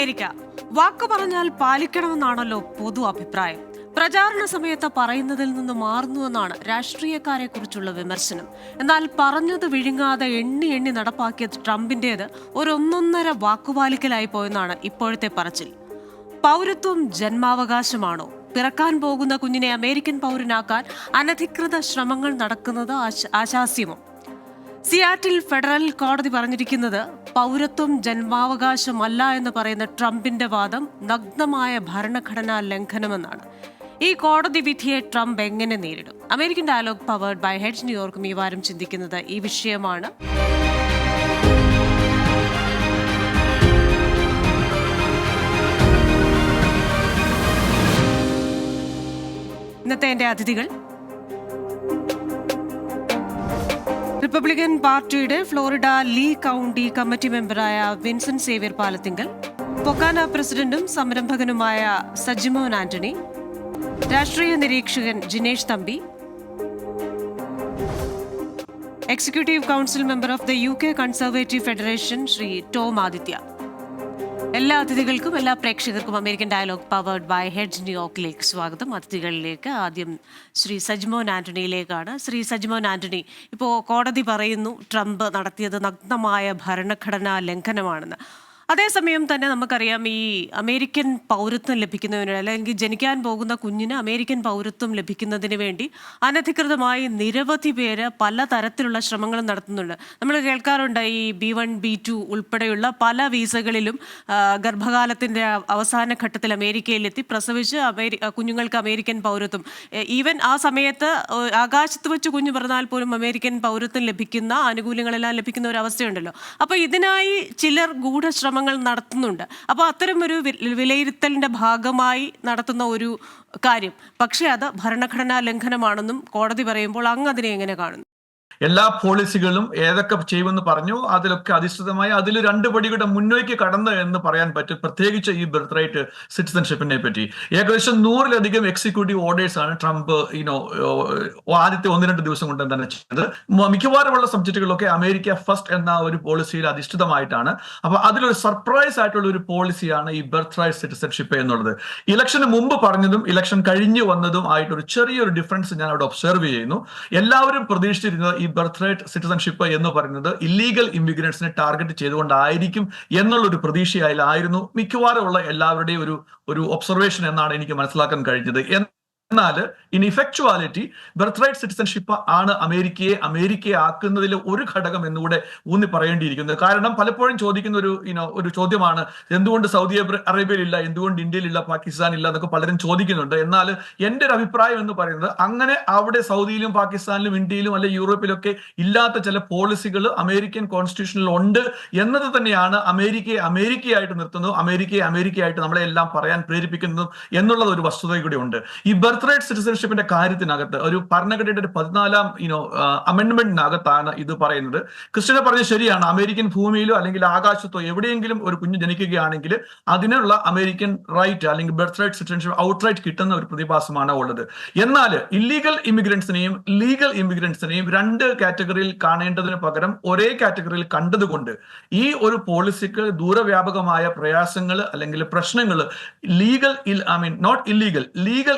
America. വാക്ക് പറഞ്ഞാൽ പാലിക്കണമെന്നാണല്ലോ പൊതു അഭിപ്രായം. പ്രചാരണ സമയത്ത് പറയുന്നതിൽ നിന്ന് മാറുന്നുവെന്നാണ് രാഷ്ട്രീയക്കാരെ കുറിച്ചുള്ള വിമർശനം. എന്നാൽ പറഞ്ഞത് വിഴുങ്ങാതെ എണ്ണി എണ്ണി നടപ്പാക്കിയ ട്രംപിന്റേത് ഒരു ഒന്നൊന്നര വാക്കുപാലിക്കലായി പോയെന്നാണ് ഇപ്പോഴത്തെ പറച്ചിൽ. പൗരത്വം ജന്മാവകാശമാണോ? പിറക്കാൻ പോകുന്ന കുഞ്ഞിനെ അമേരിക്കൻ പൗരനാക്കാൻ അനധികൃത ശ്രമങ്ങൾ നടക്കുന്നത് ആശാസ്യമോ? സിയാറ്റിൽ ഫെഡറൽ കോടതി പറഞ്ഞിരിക്കുന്നത് പൗരത്വം ജന്മാവകാശമല്ല എന്ന് പറയുന്ന ട്രംപിന്റെ വാദം നഗ്നമായ ഭരണഘടനാ ലംഘനമെന്നാണ്. ഈ കോടതി വിധിയെ ട്രംപ് എങ്ങനെ നേരിടും? American dialogue powered by heads ന്യൂയോർക്കും ഈ വാരം ചിന്തിക്കുന്നത് ഈ വിഷയമാണ്. ഇന്നത്തെ എന്റെ അതിഥികൾ റിപ്പബ്ലിക്കൻ പാർട്ടിയുടെ ഫ്ലോറിഡ ലീ കൗണ്ടി കമ്മിറ്റി മെമ്പറായ വിൻസെന്റ് സേവ്യർ പാലത്തിങ്കൽ പൊക്കാന പ്രസിഡന്റും സംരംഭകനുമായ സജിമോൻ ആന്റണി രാഷ്ട്രീയ നിരീക്ഷകൻ Jinesh Thampi executive council member of the U K Conservative Federation Shri Tom Aditya. എല്ലാ അതിഥികൾക്കും എല്ലാ പ്രേക്ഷകർക്കും American dialogue powered by head ന്യൂയോർക്കിലേക്ക് സ്വാഗതം. അതിഥികളിലേക്ക് ആദ്യം ശ്രീ സജ്മോൻ ആന്റണിയിലേക്കാണ്. ശ്രീ സജ്മോൻ ആന്റണി ഇപ്പോൾ കോടതി പറയുന്നു ട്രംപ് നടത്തിയത് നഗ്നമായ ഭരണഘടനാ ലംഘനമാണെന്ന്. അതേസമയം തന്നെ നമുക്കറിയാം ഈ അമേരിക്കൻ പൗരത്വം ലഭിക്കുന്നതിന് അല്ലെങ്കിൽ ജനിക്കാൻ പോകുന്ന കുഞ്ഞിന് അമേരിക്കൻ പൗരത്വം ലഭിക്കുന്നതിന് വേണ്ടി അനധികൃതമായി നിരവധി പേര് പല തരത്തിലുള്ള ശ്രമങ്ങൾ നടത്തുന്നുണ്ട്. നമ്മൾ കേൾക്കാറുണ്ട് ഈ ബി വൺ ബി ടു ഉൾപ്പെടെയുള്ള പല വീസകളിലും ഗർഭകാലത്തിന്റെ അവസാന ഘട്ടത്തിൽ അമേരിക്കയിലെത്തി പ്രസവിച്ച് അമേരി കുഞ്ഞുങ്ങൾക്ക് അമേരിക്കൻ പൗരത്വം. ഈവൻ ആ സമയത്ത് ആകാശത്ത് വെച്ച് കുഞ്ഞു പറഞ്ഞാൽ പോലും അമേരിക്കൻ പൗരത്വം ലഭിക്കുന്ന ആനുകൂല്യങ്ങളെല്ലാം ലഭിക്കുന്ന ഒരു അവസ്ഥയുണ്ടല്ലോ. അപ്പോൾ ഇതിനായി ചിലർ ഗൂഢശ്രമങ്ങൾ നടത്തുന്നുണ്ട്. അപ്പോൾ അത്തരം ഒരു വിലയിരുത്തലിന്റെ ഭാഗമായി നടത്തുന്ന ഒരു കാര്യം. പക്ഷേ അത് ഭരണഘടനാ ലംഘനമാണെന്നും കോടതി പറയുമ്പോൾ അങ്ങ് അതിനെ എങ്ങനെ കാണുന്നു? എല്ലാ പോളിസികളും ഏതൊക്കെ ചെയ്യുമെന്ന് പറഞ്ഞു. അതിലൊക്കെ അധിഷ്ഠിതമായി അതിൽ രണ്ട് പടിയുടെ മുന്നോട്ട് കടന്ന് എന്ന് പറയാൻ പറ്റും. പ്രത്യേകിച്ച് ഈ ബർത്ത് റൈറ്റ് സിറ്റിസൺഷിപ്പിനെ പറ്റി. ഏകദേശം നൂറിലധികം എക്സിക്യൂട്ടീവ് ഓർഡേഴ്സ് ആണ് ട്രംപ് ഇനോ ആദ്യത്തെ ഒന്ന് രണ്ട് ദിവസം കൊണ്ട് തന്നെ ചെയ്തത്. മിക്കവാറുമുള്ള സബ്ജക്റ്റുകളൊക്കെ അമേരിക്ക ഫസ്റ്റ് എന്ന ഒരു പോളിസിയിൽ അധിഷ്ഠിതമായിട്ടാണ്. അപ്പൊ അതിലൊരു സർപ്രൈസ് ആയിട്ടുള്ള ഒരു പോളിസിയാണ് ഈ ബർത്ത് റൈറ്റ് സിറ്റിസൺഷിപ്പ് എന്നുള്ളത്. ഇലക്ഷന് മുമ്പ് പറഞ്ഞതും ഇലക്ഷൻ കഴിഞ്ഞു വന്നതും ആയിട്ടൊരു ചെറിയൊരു ഡിഫറൻസ് ഞാൻ അവിടെ ഒബ്സർവ് ചെയ്യുന്നു. എല്ലാവരും പ്രതീക്ഷിച്ചിരുന്നത് ഈ ബർത്ത് റൈറ്റ് സിറ്റിസൺഷിപ്പ് എന്ന് പറയുന്നത് ഇല്ലീഗൽ ഇമിഗ്രൻസിനെ ടാർഗറ്റ് ചെയ്തുകൊണ്ടായിരിക്കും എന്നുള്ളൊരു പ്രതീക്ഷയായാലായിരുന്നു മിക്കവാറും ഉള്ള എല്ലാവരുടെയും ഒരു ഒരു ഒബ്സർവേഷൻ എന്നാണ് എനിക്ക് മനസ്സിലാക്കാൻ കഴിഞ്ഞത്. എന്നാൽ in effectuality birth right citizenship ആണ് അമേരിക്കയെ അമേരിക്കയെ ആക്കുന്നതിലെ ഒരു ഘടകം എന്നുകൂടെ ഊന്നി പറയേണ്ടിയിരിക്കുന്നത്. കാരണം പലപ്പോഴും ചോദിക്കുന്ന ഒരു ഇനോ ഒരു ചോദ്യമാണ് എന്തുകൊണ്ട് സൗദി അറേ- അറേബ്യയിലില്ല? എന്തുകൊണ്ട് ഇന്ത്യയിലില്ല? പാകിസ്ഥാനില്ല? എന്നൊക്കെ പലരും ചോദിക്കുന്നുണ്ട്. എന്നാൽ എന്റെ ഒരു അഭിപ്രായം എന്ന് പറയുന്നത് അങ്ങനെ അവിടെ സൗദിയിലും പാകിസ്ഥാനിലും ഇന്ത്യയിലും അല്ലെ യൂറോപ്പിലൊക്കെ ഇല്ലാത്ത ചില പോളിസികൾ അമേരിക്കൻ കോൺസ്റ്റിറ്റ്യൂഷനിൽ ഉണ്ട് എന്നത് തന്നെയാണ് അമേരിക്കയെ അമേരിക്കയായിട്ട് നിർത്തുന്നതും അമേരിക്കയെ അമേരിക്കയായിട്ട് നമ്മളെ എല്ലാം പറയാൻ പ്രേരിപ്പിക്കുന്നതും എന്നുള്ളത് ഒരു വസ്തുത കൂടി ഉണ്ട്. ഈ ബർത്ത് റൈറ്റ് സിറ്റിസൺഷിപ്പിന്റെ കാര്യത്തിനകത്ത് ഒരു ഭരണഘടനയുടെ ഒരു പതിനാലാം യുനോ അമെന്റ്മെന്റിനകത്താണ് ഇത് പറയുന്നത്. ക്രിസ്ത്യനെ പറഞ്ഞത് ശരിയാണ്. അമേരിക്കൻ ഭൂമിയിലോ അല്ലെങ്കിൽ ആകാശത്തോ എവിടെയെങ്കിലും ഒരു കുഞ്ഞ് ജനിക്കുകയാണെങ്കിൽ അതിനുള്ള അമേരിക്കൻ റൈറ്റ് അല്ലെങ്കിൽ birth right citizenship out right കിട്ടുന്ന ഒരു പ്രതിഭാസമാണ് ഉള്ളത്. എന്നാൽ ഇല്ലീഗൽ ഇമിഗ്രൻസിനെയും ലീഗൽ ഇമിഗ്രൻസിനെയും രണ്ട് കാറ്റഗറിയിൽ കാണേണ്ടതിന് പകരം ഒരേ കാറ്റഗറിയിൽ കണ്ടതുകൊണ്ട് ഈ ഒരു പോളിസിക്ക് ദൂരവ്യാപകമായ പ്രയാസങ്ങൾ അല്ലെങ്കിൽ പ്രശ്നങ്ങൾ legal I mean not illegal legal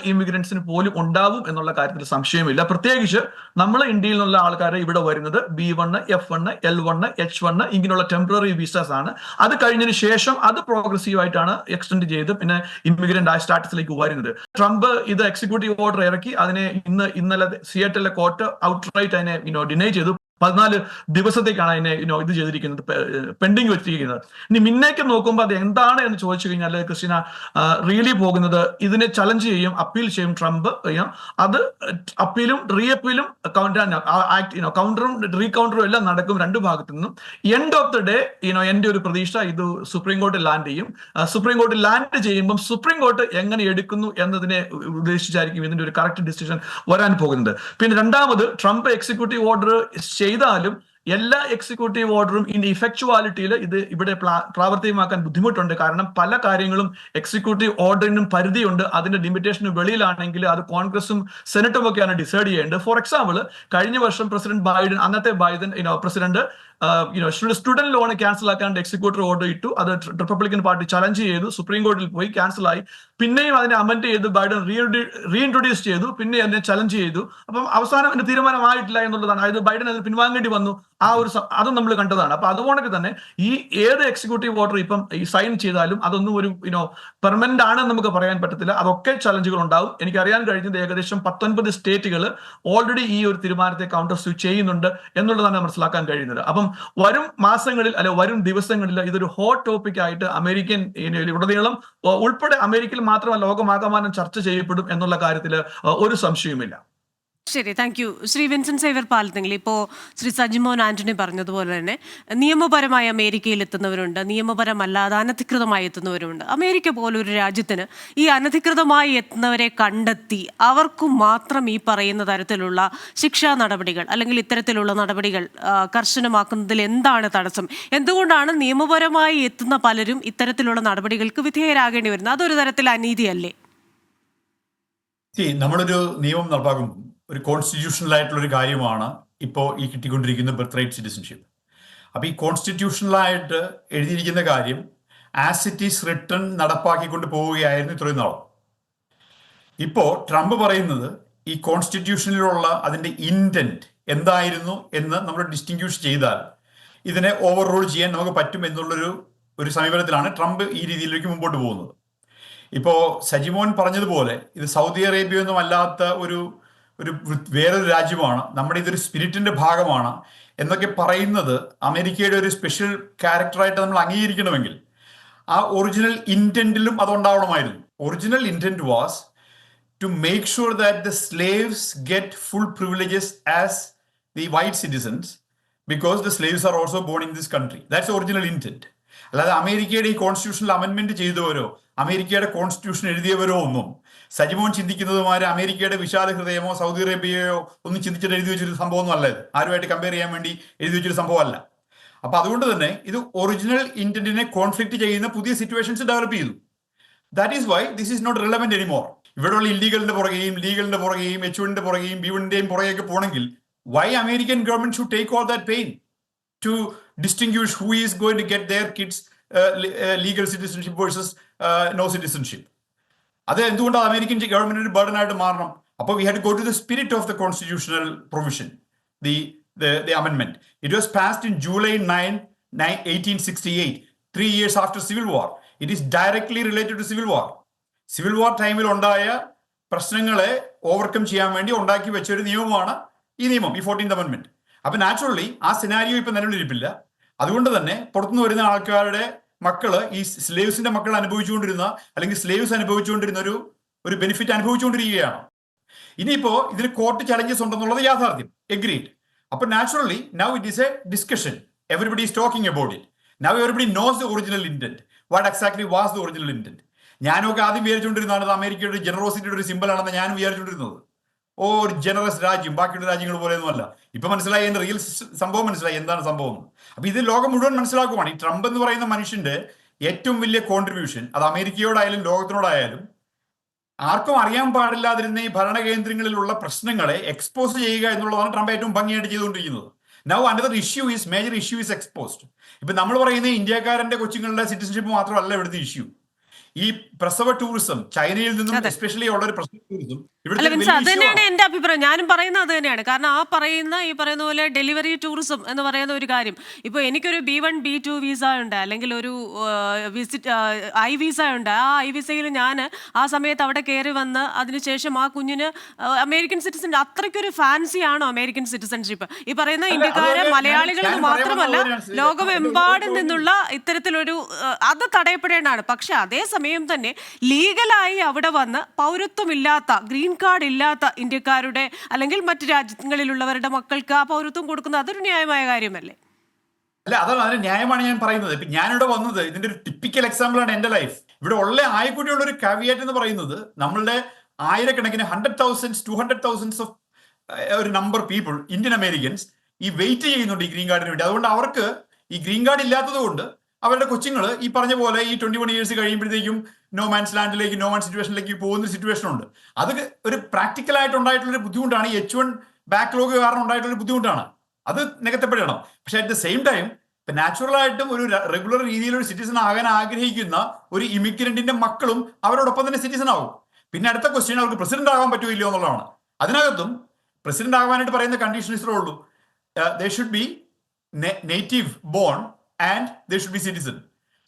ഇമിഗ്രൻസിന് പോലും ഉണ്ടാവും എന്നുള്ള കാര്യത്തിൽ സംശയമില്ല. പ്രത്യേകിച്ച് നമ്മൾ ഇന്ത്യയിൽ നിന്നുള്ള ആൾക്കാരെ ഇവിടെ വരുന്നത് B one F one L one H one ഇങ്ങനെയുള്ള ടെമ്പററി വിസാസ് ആണ്. അത് കഴിഞ്ഞതിന് ശേഷം അത് പ്രോഗ്രസീവ് ആയിട്ടാണ് എക്സ്റ്റെൻഡ് ചെയ്ത് പിന്നെ ഇമിഗ്രന്റ് ആയ സ്റ്റാറ്റസിലേക്ക് വരുന്നത്. ട്രംപ് ഇത് എക്സിക്യൂട്ടീവ് ഓർഡർ ഇറക്കി അതിനെ ഇന്ന് ഇന്നലെ സിയറ്റലിലെ കോർട്ട് ഔട്ട് റൈറ്റ് അതിനെ ഡിനൈ ചെയ്തു. പതിനാല് ദിവസത്തേക്കാണ് അതിനെ യുനോ ഇത് ചെയ്തിരിക്കുന്നത് പെൻഡിങ് വെച്ചിരിക്കുന്നത്. ഇനി മിന്നേക്ക് നോക്കുമ്പോൾ അത് എന്താണ് എന്ന് ചോദിച്ചു കഴിഞ്ഞാൽ ക്രിസ്റ്റീന റിയലി പോകുന്നത് ഇതിനെ ചലഞ്ച് ചെയ്യും അപ്പീൽ ചെയ്യും ട്രംപ് അത് അപ്പീലും റീ അപ്പീലും കൗണ്ടർ കൗണ്ടറും റീ കൗണ്ടറും എല്ലാം നടക്കും രണ്ട് ഭാഗത്തു നിന്നും. End of the day you know എന്റെ ഒരു പ്രതീക്ഷ ഇത് സുപ്രീം കോർട്ടിൽ ലാൻഡ് ചെയ്യും. സുപ്രീം കോർട്ടിൽ ലാൻഡ് ചെയ്യുമ്പം സുപ്രീം കോർട്ട് എങ്ങനെ എടുക്കുന്നു എന്നതിനെ ഉദ്ദേശിച്ചായിരിക്കും ഇതിന്റെ ഒരു കറക്റ്റ് ഡിസിഷൻ വരാൻ പോകുന്നത്. പിന്നെ രണ്ടാമത് ട്രംപ് എക്സിക്യൂട്ടീവ് ഓർഡർ ചെയ്താലും എല്ലാ എക്സിക്യൂട്ടീവ് ഓർഡറും ഇൻ ഇഫക്ച്വാലിറ്റിയിൽ ഇത് ഇവിടെ പ്രാവർത്തികമാക്കാൻ ബുദ്ധിമുട്ടുണ്ട്. കാരണം പല കാര്യങ്ങളും എക്സിക്യൂട്ടീവ് ഓർഡറിനും പരിധിയുണ്ട്. അതിന്റെ ലിമിറ്റേഷന് വെളിയിലാണെങ്കിൽ അത് കോൺഗ്രസും സെനറ്റും ഒക്കെയാണ് ഡിസൈഡ് ചെയ്യേണ്ടത്. ഫോർ എക്സാമ്പിൾ കഴിഞ്ഞ വർഷം പ്രസിഡന്റ് ബൈഡൻ അന്നത്തെ Biden you know you know student loan cancel ആക്കാണ്ട് executive order ഇട്ടു. അത് റിപ്പബ്ലിക്കൻ പാർട്ടി ചലഞ്ച് ചെയ്തു. സുപ്രീം കോടതിയിൽ പോയി ക്യാൻസൽ ആയി. പിന്നെയും അതിനെ അമെൻഡ് ചെയ്ത് ബൈഡൻ റീഇൻട്രൊഡ്യൂസ് ചെയ്തു. പിന്നെ അതിനെ ചലഞ്ച് ചെയ്തു. അപ്പം അവസാനം അതിന്റെ തീരുമാനമായിട്ടില്ല എന്നുള്ളതാണ്. അതായത് ബൈഡൻ അതിന് പിൻവാങ്ങേണ്ടി വന്നു. ആ ഒരു അതും നമ്മൾ കണ്ടതാണ്. അപ്പൊ അതുകൊണ്ടൊക്കെ തന്നെ ഈ ഏത് എക്സിക്യൂട്ടീവ് ഓർഡർ ഇപ്പം ഈ സൈൻ ചെയ്താലും അതൊന്നും ഒരു യുനോ പെർമനന്റ് ആണെന്ന് നമുക്ക് പറയാൻ പറ്റത്തില്ല. അതൊക്കെ ചലഞ്ചുകൾ ഉണ്ടാവും എനിക്ക് അറിയാൻ കഴിഞ്ഞത് ഏകദേശം പത്തൊൻപത് സ്റ്റേറ്റുകൾ ഓൾറെഡി ഈ ഒരു തീരുമാനത്തെ കൗണ്ടർ സ്വീ ചെയ്യുന്നുണ്ട് എന്നുള്ളതാണ് മനസ്സിലാക്കാൻ കഴിയുന്നത്. അപ്പം വരും മാസങ്ങളിൽ അല്ലെ വരും ദിവസങ്ങളിൽ ഇതൊരു ഹോട്ട് ടോപ്പിക് ആയിട്ട് അമേരിക്കൻ ഉടനീളം ഉൾപ്പെടെ അമേരിക്കയിൽ മാത്രമല്ല ലോകമാകമാനം ചർച്ച ചെയ്യപ്പെടും എന്നുള്ള കാര്യത്തിൽ ഒരു സംശയവുമില്ല. ശരി thank you Shri Vincent saver പാലത്തെങ്കിൽ ഇപ്പോൾ ശ്രീ സജിമോൻ ആന്റണി പറഞ്ഞതുപോലെ തന്നെ നിയമപരമായി അമേരിക്കയിൽ എത്തുന്നവരുണ്ട് നിയമപരമല്ലാതെ അനധികൃതമായി എത്തുന്നവരുണ്ട് അമേരിക്ക പോലൊരു രാജ്യത്തിന് ഈ അനധികൃതമായി എത്തുന്നവരെ കണ്ടെത്തി അവർക്കു മാത്രം ഈ പറയുന്ന തരത്തിലുള്ള ശിക്ഷാ നടപടികൾ അല്ലെങ്കിൽ ഇത്തരത്തിലുള്ള നടപടികൾ കർശനമാക്കുന്നതിൽ എന്താണ് തടസ്സം? എന്തുകൊണ്ടാണ് നിയമപരമായി എത്തുന്ന പലരും ഇത്തരത്തിലുള്ള നടപടികൾക്ക് വിധേയരാകേണ്ടി വരുന്നത്? അതൊരു തരത്തിൽ അനീതിയല്ലേ? നമ്മളൊരു നിയമം നടപ്പാക്കുമ്പോൾ ഒരു കോൺസ്റ്റിറ്റ്യൂഷണൽ ആയിട്ടുള്ള ഒരു കാര്യമാണ് ഇപ്പോൾ ഈ കിട്ടിക്കൊണ്ടിരിക്കുന്ന ബർത്ത് റൈറ്റ് സിറ്റിസൺഷിപ്പ് അപ്പൊ ഈ കോൺസ്റ്റിറ്റ്യൂഷണലായിട്ട് എഴുതിയിരിക്കുന്ന കാര്യം ആസ് ഇറ്റ് ഈസ് റിട്ടേൺ നടപ്പാക്കിക്കൊണ്ട് പോവുകയായിരുന്നു ഇത്രയും നാളും. ഇപ്പോ ട്രംപ് പറയുന്നത് ഈ കോൺസ്റ്റിറ്റ്യൂഷനിലുള്ള അതിന്റെ ഇന്റന്റ് എന്തായിരുന്നു എന്ന് നമ്മൾ ഡിസ്റ്റിങ്ക്യൂഷ് ചെയ്താൽ ഇതിനെ ഓവർ റൂൾ ചെയ്യാൻ നമുക്ക് പറ്റും എന്നുള്ളൊരു ഒരു സമീപനത്തിലാണ് ട്രംപ് ഈ രീതിയിലേക്ക് മുമ്പോട്ട് പോകുന്നത്. ഇപ്പോ സജിമോൻ പറഞ്ഞതുപോലെ ഇത് സൗദി അറേബ്യ ഒന്നും അല്ലാത്ത ഒരു ഒരു വേറൊരു രാജ്യമാണ്. നമ്മുടെ ഇതൊരു സ്പിരിറ്റിന്റെ ഭാഗമാണ്. എന്നൊക്കെ പറയുന്നത് അമേരിക്കയുടെ ഒരു സ്പെഷ്യൽ ക്യാരക്ടറായിട്ട് നമ്മൾ അംഗീകരിക്കണമെങ്കിൽ ആ ഒറിജിനൽ ഇന്റന്റിലും അതുണ്ടാവണമായിരുന്നു. Original intent was to make sure that the slaves get full privileges as the white citizens because the slaves are also born in this country. That's original intent. അല്ലാതെ അമേരിക്കയുടെ ഈ കോൺസ്റ്റിറ്റ്യൂഷനിൽ അമെന്റ്മെന്റ് ചെയ്തവരോ അമേരിക്കയുടെ constitution എഴുതിയവരോ ഒന്നും. സജിമോൻ ചിന്തിക്കുന്നതുമാരെ അമേരിക്കയുടെ വിശാല ഹൃദയമോ Saudi അറേബ്യയോ ഒന്നും ചിന്തിച്ചിട്ട് എഴുതി വെച്ചൊരു സംഭവമൊന്നും അല്ല ആരുമായിട്ട് കമ്പയർ ചെയ്യാൻ വേണ്ടി എഴുതി വെച്ചൊരു സംഭവമല്ല. അപ്പൊ അതുകൊണ്ട് തന്നെ ഇത് ഒറിജിനൽ ഇന്റന്റിനെ കോൺഫ്ലിക്ട് ചെയ്യുന്ന പുതിയ സിറ്റുവേഷൻസ് ഡെവലപ്പ് ചെയ്തു. That is why this is not relevant anymore ഇവിടെയുള്ള ഇല്ലീഗലിന്റെ പുറകെയും ലീഗലിന്റെ പുറകെയും എച്ച് വണ്ണിന്റെ പുറകെയും ബി വണ്ണിന്റെയും പുറകെയൊക്കെ പോകണമെങ്കിൽ why American government should take all that pain to distinguish going to get their kids uh, legal citizenship versus uh, no citizenship. അത് എന്തുകൊണ്ടാണ് American ഗവൺമെന്റിന് burden ആയിട്ട് മാറണം? അപ്പോൾ we had go to the spirit of the constitutional provision the the അമെൻമെന്റ് it was passed in July nine eighteen sixty eight three years after civil war it is directly related to civil war civil war ടൈമിൽ ഉണ്ടായ പ്രശ്നങ്ങളെ overcome ചെയ്യാൻ വേണ്ടി ഉണ്ടാക്കി വെച്ച ഒരു നിയമമാണ് ഈ നിയമം ഈ ഫോർട്ടീൻത് അമെന്റ്മെന്റ് അപ്പൊ നാച്ചുറലി ആ സിനാരിയോ ഇപ്പൊ നിലവിലിരിപ്പില്ല. അതുകൊണ്ട് തന്നെ പുറത്തുനിന്ന് വരുന്ന ആൾക്കാരുടെ മക്കൾ ഈ സ്ലേവ്സിന്റെ മക്കൾ അനുഭവിച്ചുകൊണ്ടിരുന്ന അല്ലെങ്കിൽ സ്ലേവ്സ് അനുഭവിച്ചുകൊണ്ടിരുന്ന ഒരു ഒരു ബെനിഫിറ്റ് അനുഭവിച്ചുകൊണ്ടിരിക്കുകയാണ്. ഇനിയിപ്പോ ഇതിന് കോർട്ട് ചലഞ്ചസ് ഉണ്ടെന്നുള്ളത് യാഥാർത്ഥ്യം. എഗ്രീഡ് അപ്പൊ naturally now it is a discussion everybody is talking about it now everybody knows the original intent what exactly was the original intent ഞാനൊക്കെ ആദ്യം വിചാരിച്ചുകൊണ്ടിരുന്നതാണ് അമേരിക്കയുടെ ജനറോസിറ്റിയുടെ ഒരു സിമ്പിൾ ആണെന്ന് ഞാൻ വിചാരിച്ചുകൊണ്ടിരുന്നത്. ഓ ഒരു ജനറസ് രാജ്യം ബാക്കിയുള്ള രാജ്യങ്ങൾ പോലെയൊന്നുമല്ല. ഇപ്പൊ മനസ്സിലായി എന്റെ റിയൽ സംഭവം മനസ്സിലായി. എന്താണ് സംഭവം. അപ്പൊ ഇത് ലോകം മുഴുവൻ മനസ്സിലാക്കുവാണ്. ഈ ട്രംപ് എന്ന് പറയുന്ന മനുഷ്യന്റെ ഏറ്റവും വലിയ കോൺട്രിബ്യൂഷൻ അത് അമേരിക്കയോടായാലും ലോകത്തിനോടായാലും ആർക്കും അറിയാൻ പാടില്ലാതിരുന്ന ഈ ഭരണകേന്ദ്രങ്ങളിലുള്ള പ്രശ്നങ്ങളെ എക്സ്പോസ് ചെയ്യുക എന്നുള്ളതാണ് ട്രംപ് ഏറ്റവും ഭംഗിയായിട്ട് ചെയ്തുകൊണ്ടിരിക്കുന്നത്. Now another issue is major issue is exposed ഇപ്പൊ നമ്മൾ പറയുന്ന ഇന്ത്യക്കാരന്റെ കൊച്ചുങ്ങളുടെ സിറ്റിസൺഷിപ്പ് മാത്രമല്ല ഇവിടുത്തെ ഇഷ്യൂ ഈ പ്രസവ ടൂറിസം ചൈനയിൽ നിന്നും അതെ. എസ്പെഷ്യലി ഉള്ള ഒരു പ്രസവ ടൂറിസം അത് തന്നെയാണ് എന്റെ അഭിപ്രായം. ഞാനും പറയുന്നത് അത് തന്നെയാണ് കാരണം ആ പറയുന്ന ഈ പറയുന്ന പോലെ ഡെലിവറി ടൂറിസം എന്ന് പറയുന്ന ഒരു കാര്യം. ഇപ്പൊ എനിക്കൊരു B one B two visa ഉണ്ട്. അല്ലെങ്കിൽ ഒരു വിസിറ്റ് ഐ വിസ ഉണ്ട്. ആ ഐ വിസയിൽ ഞാൻ ആ സമയത്ത് അവിടെ കയറി വന്ന് അതിനുശേഷം ആ കുഞ്ഞിന് അമേരിക്കൻ സിറ്റിസൺ അത്രയ്ക്കൊരു ഫാൻസി ആണോ അമേരിക്കൻ സിറ്റിസൺഷിപ്പ് ഈ പറയുന്ന ഇന്ത്യക്കാര് മലയാളികൾ മാത്രമല്ല ലോകമെമ്പാടും നിന്നുള്ള ഇത്തരത്തിലൊരു അത് തടയപ്പെടേണ്ടതാണ്. പക്ഷെ അതേസമയം തന്നെ ലീഗലായി അവിടെ വന്ന് പൗരത്വമില്ലാത്ത ഗ്രീൻ കാർഡ് ഇല്ലാത്ത ഇന്ത്യക്കാരുടെ അല്ലെങ്കിൽ മറ്റു രാജ്യങ്ങളിലുള്ളവരുടെ മക്കൾക്ക് ആ പൗരത്വം കൊടുക്കുന്നത് അതൊരു ന്യായമായ കാര്യമല്ലേ? അല്ല അതാണ് അതിന് ന്യായമാണ് ഞാൻ പറയുന്നത്. ഇപ്പൊ ഞാനിവിടെ വന്നത് ഇതിന്റെ ഒരു ടിപ്പിക്കൽ എക്സാമ്പിൾ ആണ് എന്റെ ലൈഫ് ഇവിടെ ഉള്ള ആയിക്കൂട്ടിയുള്ള ഒരു കവിയേറ്റ് എന്ന് പറയുന്നത് നമ്മളുടെ ആയിരക്കണക്കിന് hundred thousands two hundred thousands of ഒരു നമ്പർ പീപ്പിൾ ഇന്ത്യൻ അമേരിക്കൻസ് ഈ വെയിറ്റ് ചെയ്യുന്നുണ്ട് ഈ ഗ്രീൻ കാർഡിന് വേണ്ടി. അതുകൊണ്ട് അവർക്ക് ഈ ഗ്രീൻ കാർഡ് ഇല്ലാത്തത് കൊണ്ട് അവരുടെ കൊച്ചുങ്ങൾ ഈ പറഞ്ഞ പോലെ ഈ ട്വന്റി വൺ ഇയേഴ്സ് കഴിയുമ്പോഴത്തേക്കും നോ മാൻസ് ലാൻഡിലേക്ക് നോ മാൻ സിറ്റുവേഷനിലേക്ക് പോകുന്ന സിറ്റുവേഷൻ ഉണ്ട്. അത് ഒരു പ്രാക്ടിക്കൽ ആയിട്ട് ഉണ്ടായിട്ടുള്ള ഒരു ബുദ്ധിമുട്ടാണ് എച്ച് വൺ ബാക്ക്ലോഗ് കാരണം ഉണ്ടായിട്ടുള്ള ഒരു ബുദ്ധിമുട്ടാണ്. അത് നികത്തപ്പെടണം. പക്ഷെ അറ്റ് ദ സെയിം ടൈം ഇപ്പൊ നാച്ചുറൽ ആയിട്ടും ഒരു റെഗുലർ രീതിയിൽ ഒരു സിറ്റിസൺ ആകാൻ ആഗ്രഹിക്കുന്ന ഒരു ഇമിഗ്രന്റിന്റെ മക്കളും അവരോടൊപ്പം തന്നെ സിറ്റിസൺ ആവും. പിന്നെ അടുത്ത ക്വസ്റ്റ്യൻ അവർക്ക് പ്രസിഡന്റ് ആകാൻ പറ്റുമോ ഇല്ലയോ എന്നുള്ളതാണ്. അതിനകത്തും പ്രസിഡന്റ് ആകാനായിട്ട് പറയുന്ന കണ്ടീഷൻ ഇത്രേ ഉള്ളൂ. They should be native born and they should be citizen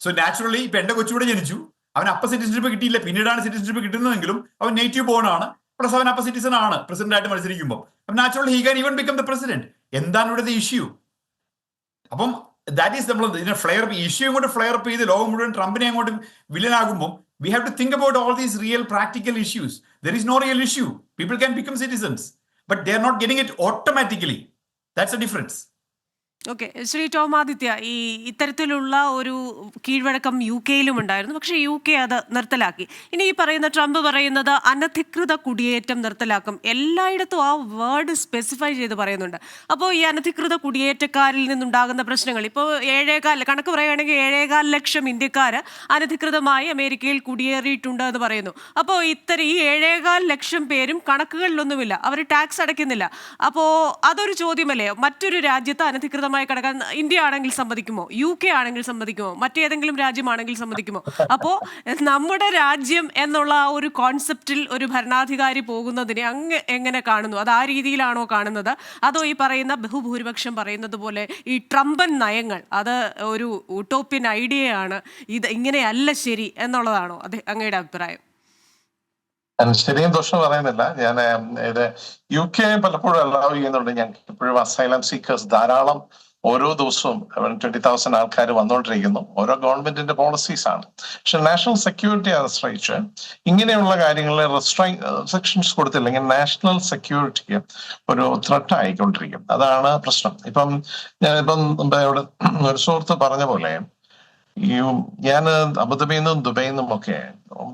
so naturally ഇപ്പൊ എന്റെ കൊച്ചുകൂടെ ജനിച്ചു. അവൻ അപ്പ സിറ്റിസൺഷിപ്പ് കിട്ടിയില്ല. പിന്നീടാണ് സിറ്റിസൺഷിപ്പ് കിട്ടുന്നതെങ്കിലും അവൻ നേറ്റീവ് ബോൺ ആണ്. പ്ലസ് അവൻ അപ്പ സിറ്റിസൺ ആണ് പ്രസിഡന്റ് ആയിട്ട് മത്സരിക്കുമ്പോൾ naturally he can even become the president എന്താണ് ഇവിടുത്തെ ഇഷ്യൂ അപ്പം ദാറ്റ് ഈസ് നമ്മൾ ഇതിനെ ഫ്ലെയർ ഇഷ്യൂ ഇങ്ങോട്ട് ഫ്ലെയർ അപ്പ് ചെയ്ത് ലോകം മുഴുവൻ ട്രംപിനെ അങ്ങോട്ട് വില്ലനാകുമ്പോൾ we have to think about all these real practical issues there is no real issue people can become citizens but they are not getting it automatically that's a difference okay Shri Tom Aditya ഈ ഇത്തരത്തിലുള്ള ഒരു കീഴ്വഴക്കം U കെയിലും ഉണ്ടായിരുന്നു. പക്ഷേ U K അത് നിർത്തലാക്കി. ഇനി ഈ പറയുന്ന ട്രംപ് പറയുന്നത് അനധികൃത കുടിയേറ്റം നിർത്തലാക്കും. എല്ലായിടത്തും ആ വേർഡ് സ്പെസിഫൈ ചെയ്ത് പറയുന്നുണ്ട്. അപ്പോൾ ഈ അനധികൃത കുടിയേറ്റക്കാരിൽ നിന്നുണ്ടാകുന്ന പ്രശ്നങ്ങൾ ഇപ്പോൾ ഏഴേകാൽ കണക്ക് പറയുകയാണെങ്കിൽ ഏഴേകാൽ ലക്ഷം ഇന്ത്യക്കാർ അനധികൃതമായി അമേരിക്കയിൽ കുടിയേറിയിട്ടുണ്ട് എന്ന് പറയുന്നു. അപ്പോൾ ഇത്തരം ഈ ഏഴേകാൽ ലക്ഷം പേരും കണക്കുകളിലൊന്നുമില്ല. അവർ ടാക്സ് അടയ്ക്കുന്നില്ല. അപ്പോൾ അതൊരു ചോദ്യമല്ലേ? മറ്റൊരു രാജ്യത്ത് അനധികൃതമായി കിടക്കാൻ ഇന്ത്യ ആണെങ്കിൽ സമ്മതിക്കുമോ? യു കെ ആണെങ്കിൽ സമ്മതിക്കുമോ? മറ്റേതെങ്കിലും രാജ്യമാണെങ്കിൽ സമ്മതിക്കുമോ? അപ്പോ നമ്മുടെ രാജ്യം എന്നുള്ള ആ ഒരു കോൺസെപ്റ്റിൽ ഒരു ഭരണാധികാരി പോകുന്നതിനെ അങ്ങ് എങ്ങനെ കാണുന്നു? അത് ആ രീതിയിലാണോ കാണുന്നത്? അതോ ഈ പറയുന്ന ബഹുഭൂരിപക്ഷം പറയുന്നത് പോലെ ഈ ട്രംപൻ നയങ്ങൾ അത് ഒരു ഉട്ടോപ്യൻ ഐഡിയയാണ് ഇത് ഇങ്ങനെയല്ല ശരി എന്നുള്ളതാണോ അത് അങ്ങയുടെ അഭിപ്രായം? ശരിയും ദോഷം പറയുന്നില്ല. ഞാൻ യു കെ പലപ്പോഴും അലാവ് ചെയ്യുന്നുണ്ട്. ഞങ്ങൾക്ക് ഇപ്പോഴും അസൈലം സീക്കേഴ്സ് ധാരാളം ഓരോ ദിവസവും ട്വന്റി തൗസൻഡ് ആൾക്കാർ വന്നുകൊണ്ടിരിക്കുന്നു ഓരോ ഗവൺമെന്റിന്റെ പോളിസീസ് ആണ്. പക്ഷെ നാഷണൽ സെക്യൂരിറ്റി ആശ്രയിച്ച് ഇങ്ങനെയുള്ള കാര്യങ്ങളെ റെസ്ട്രൈ സെക്ഷൻസ് കൊടുത്തില്ലെങ്കിൽ നാഷണൽ സെക്യൂരിറ്റിക്ക് ഒരു ത്രെട്ട് ആയിക്കൊണ്ടിരിക്കും. അതാണ് പ്രശ്നം. ഇപ്പം ഞാനിപ്പം ഇവിടെ ഒരു സുഹൃത്ത് പറഞ്ഞ പോലെ ഈ ഞാൻ അബുദാബിയിൽ നിന്നും ദുബൈയിൽ നിന്നും ഒക്കെ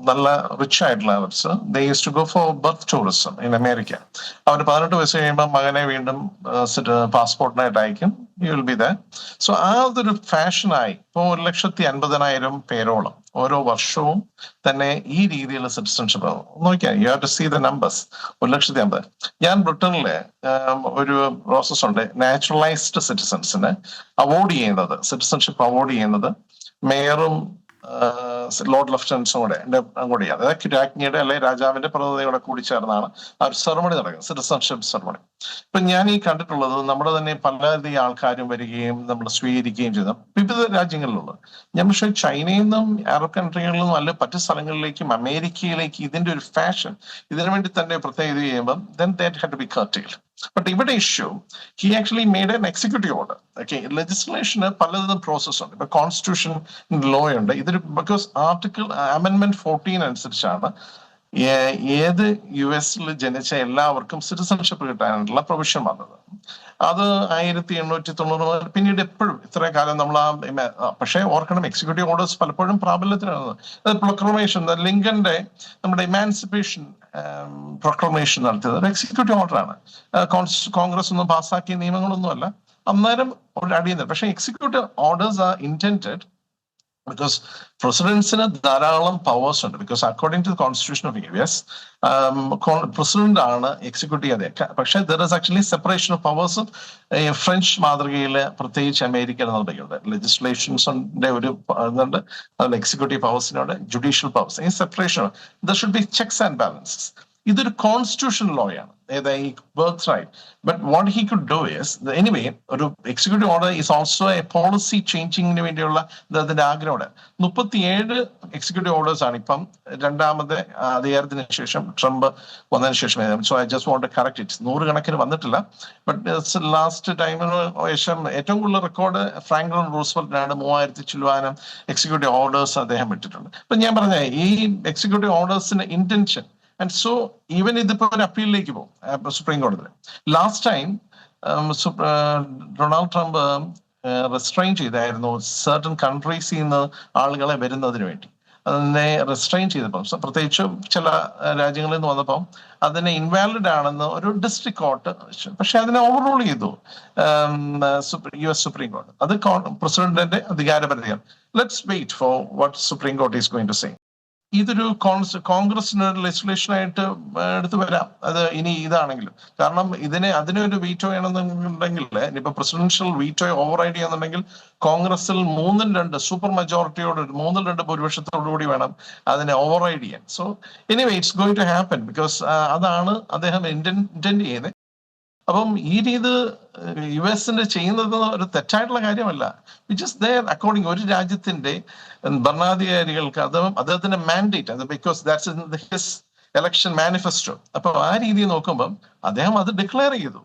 നല്ല റിച്ച് ആയിട്ടുള്ള അവർസ് they use to go for birth tourism in America അവർ പതിനെട്ട് വയസ്സ് കഴിയുമ്പോൾ മകനെ വീണ്ടും പാസ്പോർട്ടിനായിട്ട് അയക്കും you will be the so ആ അതൊരു ഫാഷനായി ഇപ്പോൾ ഒരു ലക്ഷത്തി അൻപതിനായിരം പേരോളം ഓരോ വർഷവും തന്നെ ഈ രീതിയിലുള്ള സിറ്റിസൺഷിപ്പ് നോക്കിയാൽ you have to see the numbers ഒരു ലക്ഷത്തി അമ്പത് ഞാൻ ബ്രിട്ടനിൽ ഒരു പ്രോസസ് ഉണ്ട്. നാച്ചുറലൈസ്ഡ് സിറ്റിസൺസിന് അവോയ്ഡ് ചെയ്യുന്നത് സിറ്റിസൺഷിപ്പ് അവോയ്ഡ് ചെയ്യുന്നത് മേയറും ലോർഡ് ലെഫ്റ്റനൻസും കൂടെ കൂടെ അതായത് രാജ്ഞിയുടെ അല്ലെ രാജാവിന്റെ പ്രതിനിധിയോടെ കൂടി ചേർന്നാണ് ആ ഒരു സെറമണി നടക്കുന്നത് സിറ്റിസൺഷിപ്പ് സെറമണി ഇപ്പൊ ഞാൻ ഈ കണ്ടിട്ടുള്ളത് നമ്മുടെ തന്നെ പലതരം ആൾക്കാരും വരികയും നമ്മൾ സ്വീകരിക്കുകയും ചെയ്ത വിവിധ രാജ്യങ്ങളിലുള്ളത്. ഞാൻ പക്ഷേ ചൈനയിൽ നിന്നും അറബ് കൺട്രികളിൽ നിന്നും അല്ല മറ്റു സ്ഥലങ്ങളിലേക്കും അമേരിക്കയിലേക്ക് ഇതിന്റെ ഒരു ഫാഷൻ ഇതിനു വേണ്ടി തന്നെ പ്രത്യേകത ചെയ്യുമ്പം then that had be curtail but ഇവിടെ issue he actually made an executive order okay ലെജിസ്ലേഷന് പലതരം പ്രോസസ് ഉണ്ട്. ഇപ്പൊ കോൺസ്റ്റിറ്റ്യൂഷൻ ലോ ഉണ്ട്. ഇതൊരു ബിക്കോസ് ആർട്ടിക്കിൾ അമെന്റ്മെന്റ് ഫോർട്ടീൻ അനുസരിച്ചാണ് ഏത് യു എസിൽ ജനിച്ച എല്ലാവർക്കും സിറ്റിസൺഷിപ്പ് കിട്ടാനുള്ള പ്രൊവിഷൻ വന്നത്. അത് ആയിരത്തി എണ്ണൂറ്റി തൊണ്ണൂറ് മുതൽ പിന്നീട് എപ്പോഴും ഇത്ര കാലം നമ്മൾ ആ, പക്ഷേ ഓർക്കണം എക്സിക്യൂട്ടീവ് ഓർഡേഴ്സ് പലപ്പോഴും പ്രാബല്യത്തിലാണ് പ്രൊക്രമേഷൻ ലിങ്കന്റെ നമ്മുടെ ഇമാൻസിപ്പേഷൻ പ്രൊക്ലമേഷൻ നടത്തിയത്. ഒരു എക്സിക്യൂട്ടീവ് ഓർഡറാണ് കോൺഗ്രസ് ഒന്നും പാസ്സാക്കിയ നിയമങ്ങളൊന്നുമല്ല. അന്നേരം അടിയുന്നത് പക്ഷേ executive orders are intended because പ്രസിഡൻസിന് ധാരാളം പവേഴ്സ് ഉണ്ട്. Because according to constitution of U S president ആണ് എക്സിക്യൂട്ടീവ് അതെ പക്ഷെ there is actually separation of powers French മാതൃകയിൽ പ്രത്യേകിച്ച് അമേരിക്ക നടപടിയുണ്ട് ലെജിസ്ലേഷൻസിന്റെ ഒരു ഇതുണ്ട്. അതുപോലെ എക്സിക്യൂട്ടീവ് പവേഴ്സിനോട് ജുഡീഷ്യൽ പവേഴ്സ് ഈ separation there should be checks and balances ഇതൊരു കോൺസ്റ്റിറ്റ്യൂഷൻ ലോയാണ് ഈ birth right but what he could do is anyway ഒരു executive order is also a policy ചേഞ്ചിങ്ങിന് വേണ്ടിയുള്ള അതിന്റെ ആഗ്രഹമുണ്ട്. മുപ്പത്തിയേഴ് എക്സിക്യൂട്ടീവ് ഓർഡേഴ്സ് ആണ് ഇപ്പം രണ്ടാമത്തെ അധികാരത്തിന് ശേഷം ട്രംപ് വന്നതിന് ശേഷം so I just won't correct it നൂറുകണക്കിന് വന്നിട്ടില്ല. ബട്ട് ലാസ്റ്റ് ടൈമിന് ശേഷം ഏറ്റവും കൂടുതൽ റെക്കോർഡ് ഫ്രാങ്ക്ലിൻ റൂസ്വെൽറ്റിനാണ് മൂവായിരത്തി ചില്ലുവാനം എക്സിക്യൂട്ടീവ് ഓർഡേഴ്സ് അദ്ദേഹം ഇട്ടിട്ടുണ്ട്. ഇപ്പൊ ഞാൻ പറഞ്ഞ ഈ എക്സിക്യൂട്ടീവ് ഓർഡേഴ്സിന്റെ ഇന്റൻഷൻ ആൻഡ് സോ ഈവൻ ഇതിപ്പോ ഒരു അപ്പീലിലേക്ക് പോകും സുപ്രീം കോടതിയിൽ last time Donald Trump restrain ചെയ്തായിരുന്നു സർട്ടൻ കൺട്രീസിൽ നിന്ന് ആളുകളെ വരുന്നതിന് വേണ്ടി. അതിനെ റെസ്ട്രെയിൻ ചെയ്തപ്പം പ്രത്യേകിച്ച് ചില രാജ്യങ്ങളിൽ നിന്ന് വന്നപ്പം അതിനെ ഇൻവാലിഡ് ആണെന്ന് ഒരു ഡിസ്ട്രിക്ട് കോർട്ട് പക്ഷെ അതിനെ ഓവർറൂൾ ചെയ്തു യു എസ് സുപ്രീം കോർട്ട് അത് പ്രസിഡന്റിന്റെ അധികാരപരിധിയാണ്. Let's wait for what supreme court is going to say ഇതൊരു കോൺസ് കോൺഗ്രസിന് ലെജിസ്ലേഷൻ ആയിട്ട് എടുത്തു വരാം. അത് ഇനി ഇതാണെങ്കിലും. കാരണം ഇതിനെ അതിനൊരു വീറ്റോ ചെയ്യണമെന്നുണ്ടെങ്കിൽ ഇനിയിപ്പോ പ്രസിഡൻഷ്യൽ വീറ്റോ ഓവർ റൈഡ് ചെയ്യാന്നുണ്ടെങ്കിൽ കോൺഗ്രസിൽ മൂന്നിൽ രണ്ട് സൂപ്പർ മെജോറിറ്റിയോട് മൂന്നിൽ രണ്ട് ഭൂരിപക്ഷത്തോടു കൂടി വേണം അതിനെ ഓവർ റൈഡ് ചെയ്യാൻ so anyway it's going to happen because അതാണ് അദ്ദേഹം ഇന്റൻഡ് ചെയ്യുന്നത് അപ്പം ഈ രീതി യു എസിന്റെ ചെയ്യുന്നത് ഒരു തെറ്റായിട്ടുള്ള കാര്യമല്ല. വിച്ച് ഇസ് ദയർ അക്കോർഡിംഗ് ഒരു രാജ്യത്തിന്റെ ഭരണാധികാരികൾക്ക് അത് അദ്ദേഹത്തിന്റെ മാൻഡേറ്റ് അത് because that's his election manifesto അപ്പൊ ആ രീതി നോക്കുമ്പം അദ്ദേഹം അത് ഡിക്ലെയർ ചെയ്തു.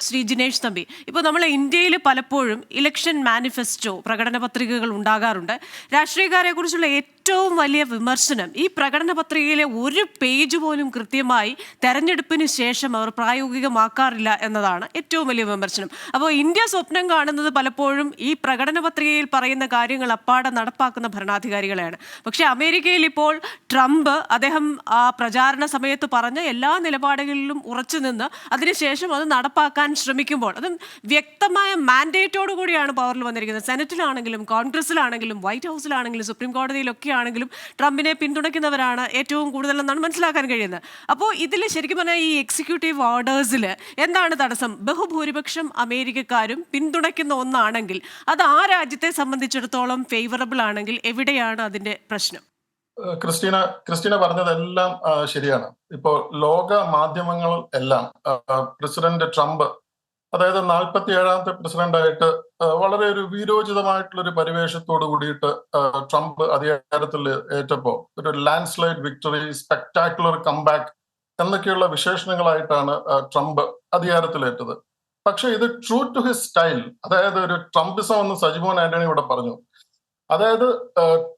ശ്രീ ജിനേഷ് തമ്പി ഇപ്പോൾ നമ്മൾ ഇന്ത്യയിൽ പലപ്പോഴും ഇലക്ഷൻ മാനിഫെസ്റ്റോ പ്രകടന പത്രികകൾ ഉണ്ടാകാറുണ്ട്. രാഷ്ട്രീയക്കാരെ കുറിച്ചുള്ള ഏറ്റവും വലിയ വിമർശനം. ഈ പ്രകടന പത്രികയിലെ ഒരു പേജ് പോലും കൃത്യമായി തെരഞ്ഞെടുപ്പിന് ശേഷം അവർ പ്രായോഗികമാക്കാറില്ല എന്നതാണ് ഏറ്റവും വലിയ വിമർശനം. അപ്പോൾ ഇന്ത്യ സ്വപ്നം കാണുന്നത് പലപ്പോഴും ഈ പ്രകടന പത്രികയിൽ പറയുന്ന കാര്യങ്ങൾ അപ്പാടെ നടപ്പാക്കുന്ന ഭരണാധികാരികളെയാണ്. പക്ഷേ അമേരിക്കയിൽ ഇപ്പോൾ ട്രംപ് അദ്ദേഹം ആ പ്രചാരണ സമയത്ത് പറഞ്ഞ എല്ലാ നിലപാടുകളിലും ഉറച്ചു നിന്ന് അതിനുശേഷം അത് നടപ്പാക്കാൻ ശ്രമിക്കുമ്പോൾ അത് വ്യക്തമായ മാൻഡേറ്റോടു കൂടിയാണ് പവറിൽ വന്നിരിക്കുന്നത്. സെനറ്റിലാണെങ്കിലും കോൺഗ്രസിലാണെങ്കിലും വൈറ്റ് ഹൗസിലാണെങ്കിലും സുപ്രീം കോടതിയിലൊക്കെ ആണെങ്കിലും ട്രംപിനെ പിന്തുണയ്ക്കുന്നവരാണ് ഏറ്റവും കൂടുതലെന്നാണ് മനസ്സിലാക്കാൻ കഴിയുന്നത്. അപ്പോൾ ഇതിൽ ശരിക്കും പറഞ്ഞാൽ ഈ എക്സിക്യൂട്ടീവ് ഓർഡേഴ്സിൽ എന്താണ് തടസ്സം? ബഹുഭൂരിപക്ഷം അമേരിക്കക്കാരും പിന്തുണയ്ക്കുന്ന ഒന്നാണെങ്കിൽ അത് ആ രാജ്യത്തെ സംബന്ധിച്ചിടത്തോളം ഫേവറബിൾ ആണെങ്കിൽ എവിടെയാണ് അതിന്റെ പ്രശ്നം? ക്രിസ്റ്റീന ക്രിസ്റ്റീന പറഞ്ഞതെല്ലാം ശരിയാണ്. ഇപ്പോൾ ലോക മാധ്യമങ്ങൾ എല്ലാം പ്രസിഡന്റ് ട്രംപ് അതായത് നാൽപ്പത്തി ഏഴാമത്തെ പ്രസിഡന്റായിട്ട് വളരെ ഒരു വീരോചിതമായിട്ടുള്ള ഒരു പരിവേഷത്തോട് കൂടിയിട്ട് ട്രംപ് അധികാരത്തിൽ ഏറ്റപ്പോ ഒരു landslide victory spectacular comeback എന്നൊക്കെയുള്ള വിശേഷണങ്ങളായിട്ടാണ് ട്രംപ് അധികാരത്തിലേറ്റത്. പക്ഷെ ഇത് ട്രൂ ടു ഹിസ് സ്റ്റൈൽ. അതായത് ഒരു ട്രംപിസം എന്ന് സജിമോൻ ആന്റണി ഇവിടെ പറഞ്ഞു. അതായത്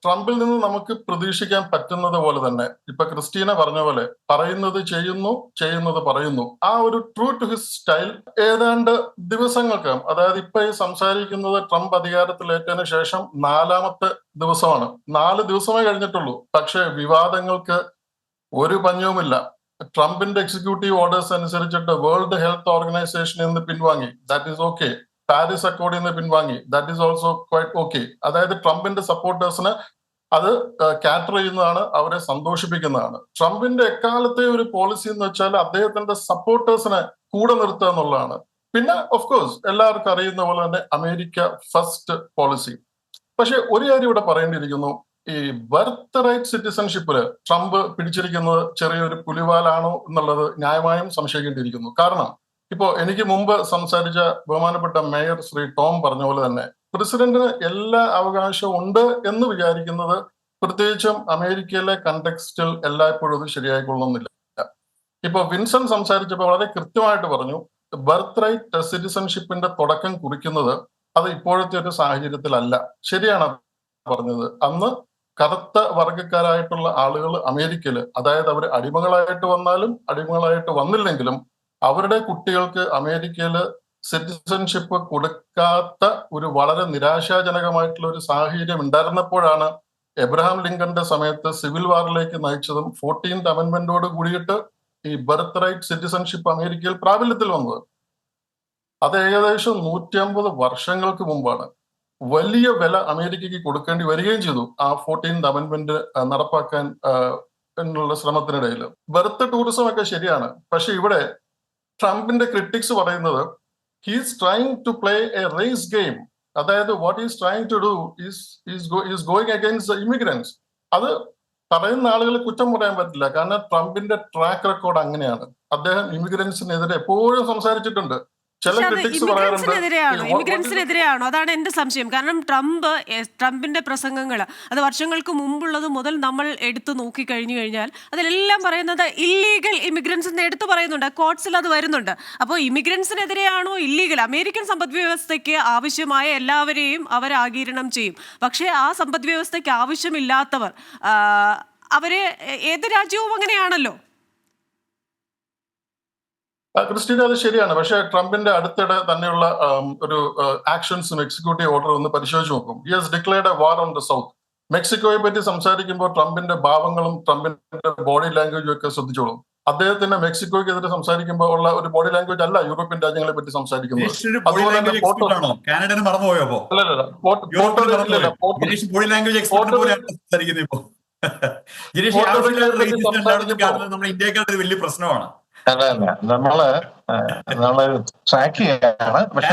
ട്രംപിൽ നിന്ന് നമുക്ക് പ്രതീക്ഷിക്കാൻ പറ്റുന്നത് പോലെ തന്നെ ഇപ്പൊ ക്രിസ്റ്റീന പറഞ്ഞ പോലെ പറയുന്നത് ചെയ്യുന്നു ചെയ്യുന്നത് പറയുന്നു. ആ ഒരു ട്രൂ ടു ഹിസ് സ്റ്റൈൽ ഏതാണ്ട് ദിവസങ്ങൾക്ക് അതായത് ഇപ്പൊ ഈ സംസാരിക്കുന്നത് ട്രംപ് അധികാരത്തിലേറ്റതിനു ശേഷം നാലാമത്തെ ദിവസമാണ്. നാല് ദിവസമേ കഴിഞ്ഞിട്ടുള്ളൂ. പക്ഷേ വിവാദങ്ങൾക്ക് ഒരു പഞ്ഞവുമില്ല. ട്രംപിന്റെ എക്സിക്യൂട്ടീവ് ഓർഡേഴ്സ് അനുസരിച്ചിട്ട് വേൾഡ് ഹെൽത്ത് ഓർഗനൈസേഷനിൽ നിന്ന് പിൻവാങ്ങി. ദാറ്റ് ഈസ് ഓക്കെ പാരീസ് അക്കോർഡിൽ നിന്ന് പിൻവാങ്ങി. That is also quite okay അതായത് ട്രംപിന്റെ സപ്പോർട്ടേഴ്സിന് അത് കാറ്റർ ചെയ്യുന്നതാണ് അവരെ സന്തോഷിപ്പിക്കുന്നതാണ്. ട്രംപിന്റെ എക്കാലത്തെ ഒരു പോളിസി എന്ന് വെച്ചാൽ അദ്ദേഹത്തിന്റെ സപ്പോർട്ടേഴ്സിനെ കൂടെ നിർത്തുക എന്നുള്ളതാണ്. പിന്നെ ഓഫ് കോഴ്സ് എല്ലാവർക്കും അറിയുന്ന പോലെ തന്നെ അമേരിക്ക ഫസ്റ്റ് പോളിസി പക്ഷെ ഒരു കാര്യം ഇവിടെ പറയേണ്ടിയിരിക്കുന്നു. ഈ ബർത്ത് റൈറ്റ് സിറ്റിസൺഷിപ്പിൽ ട്രംപ് പിടിച്ചിരിക്കുന്നത് ചെറിയൊരു പുലിവാലാണോ എന്നുള്ളത് ന്യായമായും സംശയിക്കേണ്ടിയിരിക്കുന്നു. കാരണം ഇപ്പോ എനിക്ക് മുമ്പ് സംസാരിച്ച ബഹുമാനപ്പെട്ട മേയർ ശ്രീ ടോം പറഞ്ഞ പോലെ തന്നെ പ്രസിഡന്റിന് എല്ലാ അവകാശവും ഉണ്ട് എന്ന് വിചാരിക്കുന്നത് പ്രത്യേകിച്ചും അമേരിക്കയിലെ കണ്ടെക്സ്റ്റിൽ എല്ലായ്പ്പോഴും അത് ശരിയായിക്കൊള്ളുന്നില്ല. ഇപ്പൊ വിൻസൺ സംസാരിച്ചപ്പോൾ വളരെ കൃത്യമായിട്ട് പറഞ്ഞു ബർത്ത് റൈറ്റ് സിറ്റിസൺഷിപ്പിന്റെ തുടക്കം കുറിക്കുന്നത് അത് ഇപ്പോഴത്തെ ഒരു സാഹചര്യത്തിലല്ല. ശരിയാണ് പറഞ്ഞത്. അന്ന് കറുത്ത വർഗക്കാരായിട്ടുള്ള ആളുകൾ അമേരിക്കയിൽ അതായത് അവർ അടിമകളായിട്ട് വന്നാലും അടിമകളായിട്ട് വന്നില്ലെങ്കിലും അവരുടെ കുട്ടികൾക്ക് അമേരിക്കയിൽ സിറ്റിസൺഷിപ്പ് കൊടുക്കാത്ത ഒരു വളരെ നിരാശാജനകമായിട്ടുള്ള ഒരു സാഹചര്യം ഉണ്ടായിരുന്നപ്പോഴാണ് എബ്രഹാം ലിങ്കന്റെ സമയത്ത് സിവിൽ വാറിലേക്ക് നയിച്ചതും ഫോർട്ടീൻത് അമെന്റ്മെന്റോട് കൂടിയിട്ട് ഈ ബർത്ത് റൈറ്റ് സിറ്റിസൺഷിപ്പ് അമേരിക്കയിൽ പ്രാബല്യത്തിൽ വന്നത്. അത് ഏകദേശം നൂറ്റി അമ്പത് വർഷങ്ങൾക്ക് മുമ്പാണ്. വലിയ വില അമേരിക്കയ്ക്ക് കൊടുക്കേണ്ടി വരികയും ചെയ്തു ആ ഫോർട്ടീൻത് അമെന്റ്മെന്റ് നടപ്പാക്കാൻ എന്നുള്ള ശ്രമത്തിനിടയിൽ ബർത്ത് ടൂറിസം ഒക്കെ ശരിയാണ്. പക്ഷെ ഇവിടെ ട്രംപിന്റെ ക്രിട്ടിക്സ് പറയുന്നത് he's trying to play a race game അതായത് what is trying to do is going against immigrants അത് പറയുന്ന ആളുകളെ കുറ്റം പറയാൻ പറ്റില്ല. കാരണം ട്രംപിന്റെ ട്രാക്ക് റെക്കോർഡ് അങ്ങനെയാണ്. അദ്ദേഹം ഇമിഗ്രൻസിനെതിരെ എപ്പോഴും സംസാരിച്ചിട്ടുണ്ട്. ഇമിഗ്രൻസിനെതിരെയാണോ ഇമിഗ്രൻസിനെതിരെയാണോ അതാണ് എന്റെ സംശയം. കാരണം ട്രംപ് ട്രംപിന്റെ പ്രസംഗങ്ങൾ അത് വർഷങ്ങൾക്ക് മുമ്പുള്ളത് മുതൽ നമ്മൾ എടുത്തു നോക്കി കഴിഞ്ഞു കഴിഞ്ഞാൽ അതിലെല്ലാം പറയുന്നത് ഇല്ലീഗൽ ഇമിഗ്രൻസ് എന്ന് എടുത്തു പറയുന്നുണ്ട്. കോർട്സിൽ അത് വരുന്നുണ്ട്. അപ്പോൾ ഇമിഗ്രൻസിനെതിരെയാണോ ഇല്ലീഗൽ അമേരിക്കൻ സമ്പദ് വ്യവസ്ഥയ്ക്ക് ആവശ്യമായ എല്ലാവരെയും അവർ ആഗീരണം ചെയ്യും. പക്ഷേ ആ സമ്പദ് വ്യവസ്ഥയ്ക്ക് ആവശ്യമില്ലാത്തവർ അവരെ ഏത് രാജ്യവും അങ്ങനെയാണല്ലോ. ക്രിസ്റ്റീന അത് ശരിയാണ്. പക്ഷേ ട്രംപിന്റെ അടുത്തിടെ തന്നെയുള്ള ഒരു ആക്ഷൻസും എക്സിക്യൂട്ടീവ് ഓർഡർ ഒന്ന് പരിശോധിച്ച് നോക്കും. He has declared a war on the south മെക്സിക്കോയെ പറ്റി സംസാരിക്കുമ്പോൾ ട്രംപിന്റെ ഭാവങ്ങളും ട്രംപിന്റെ ബോഡി ലാംഗ്വേജും ഒക്കെ ശ്രദ്ധിച്ചോളും. അദ്ദേഹത്തിന് മെക്സിക്കോയ്ക്കെതിരെ സംസാരിക്കുമ്പോൾ ഉള്ള ഒരു ബോഡി ലാംഗ്വേജ് അല്ല യൂറോപ്യൻ രാജ്യങ്ങളെ പറ്റി സംസാരിക്കുന്നത്. അതുപോലെ തന്നെ പോർട്ട്- ഇന്ത്യക്കാരുടെ വലിയ പ്രശ്നമാണ്. അല്ല അല്ല നമ്മൾ ആ, നമ്മൾ ട്രാക്ക് ചെയ്യാണ്. പക്ഷെ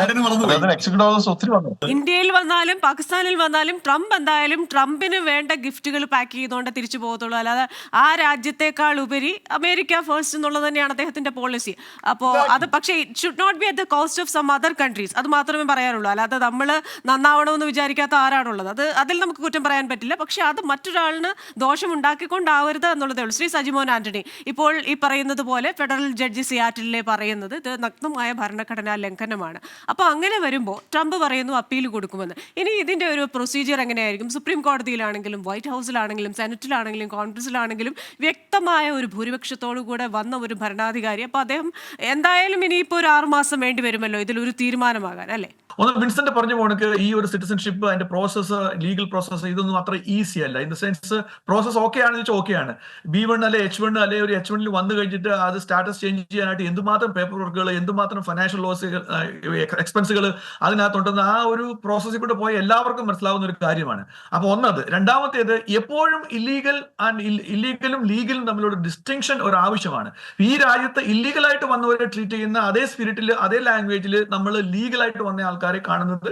ഒത്തിരി വന്നു. ഇന്ത്യയിൽ വന്നാലും പാകിസ്ഥാനിൽ വന്നാലും ട്രംപ് എന്തായാലും ട്രംപിന് വേണ്ട ഗിഫ്റ്റുകൾ പാക്ക് ചെയ്തുകൊണ്ട് തിരിച്ചു പോകത്തുള്ളൂ. അല്ലാതെ ആ രാജ്യത്തെക്കാൾ ഉപരി അമേരിക്ക ഫസ്റ്റ് എന്നുള്ളത് തന്നെയാണ് അദ്ദേഹത്തിന്റെ പോളിസി അപ്പോ അത് പക്ഷേ it should not be at the cost of some other countries അത് മാത്രമേ പറയാനുള്ളൂ. അല്ലാതെ നമ്മൾ നന്നാവണമെന്ന് വിചാരിക്കാത്ത ആരാണുള്ളത്? അത് അതിൽ നമുക്ക് കുറ്റം പറയാൻ പറ്റില്ല. പക്ഷേ അത് മറ്റൊരാളിന് ദോഷം ഉണ്ടാക്കിക്കൊണ്ടാവരുത് എന്നുള്ളതേ ഉള്ളൂ. ശ്രീ സജിമോൻ ആന്റണി ഇപ്പോൾ ഈ പറയുന്നത് പോലെ ഫെഡറൽ ജഡ്ജി സിയാറ്റിലെ പറയുന്നത് ഇത് നഗ്നമായ ഭരണഘടനാ ലംഘനമാണ്. അപ്പോൾ അങ്ങനെ വരുമ്പോൾ ട്രംപ് പറയുന്നു അപ്പീൽ കൊടുക്കുമെന്ന്. ഇനി ഇതിന്റെ ഒരു പ്രൊസീജിയർ എങ്ങനെയായിരിക്കും? സുപ്രീം കോടതിയിലാണെങ്കിലും വൈറ്റ് ഹൗസിലാണെങ്കിലും സെനറ്റിലാണെങ്കിലും കോൺഗ്രസിലാണെങ്കിലും വ്യക്തമായ ഒരു ഭൂരിപക്ഷത്തോടു കൂടെ വന്ന ഒരു ഭരണാധികാരി. അപ്പോൾ അദ്ദേഹം എന്തായാലും ഇനിയിപ്പോൾ ഒരു ആറുമാസം വേണ്ടി വരുമല്ലോ? ഇതിലൊരു തീരുമാനമാകാൻ അല്ലേ? ഒന്ന് വിൻസെന്റ് പറഞ്ഞു പോണക്ക് ഈ ഒരു സിറ്റിസൺഷിപ്പ് അതിന്റെ പ്രോസസ്സ് ലീഗൽ പ്രോസസ്സ് ഇതൊന്നും അത്ര ഈസി അല്ല. In the sense process okay ആണെന്ന് വെച്ചാൽ ഓക്കെ ആണ്. ബി വൺ അല്ലെ എച്ച് വൺ അല്ലെ ഒരു എച്ച് വണ്ണിൽ വന്നു കഴിഞ്ഞിട്ട് അത് സ്റ്റാറ്റസ് ചേഞ്ച് ചെയ്യാനായിട്ട് എന്തുമാത്രം പേപ്പർ വർക്കുകൾ എന്തുമാത്രം ഫൈനാൻഷ്യൽ ലോസ് എക്സ്പെൻസുകൾ അതിനകത്തുണ്ടെന്ന് ആ ഒരു പ്രോസസ്സിൽ കൂടെ പോയി എല്ലാവർക്കും മനസ്സിലാവുന്ന ഒരു കാര്യമാണ്. അപ്പൊ ഒന്നത് രണ്ടാമത്തേത് എപ്പോഴും ഇല്ലീഗൽ ആൻഡ് ഇല്ലീഗലും ലീഗലും തമ്മിലൊരു ഡിസ്റ്റിങ്ഷൻ ഒരു ആവശ്യമാണ് ഈ രാജ്യത്ത് ഇല്ലീഗലായിട്ട് വന്നവരെ ട്രീറ്റ് ചെയ്യുന്ന അതേ സ്പിരിറ്റിൽ അതേ ലാംഗ്വേജിൽ നമ്മൾ ലീഗലായിട്ട് വന്ന ആൾക്കാരെ കാണുന്നത്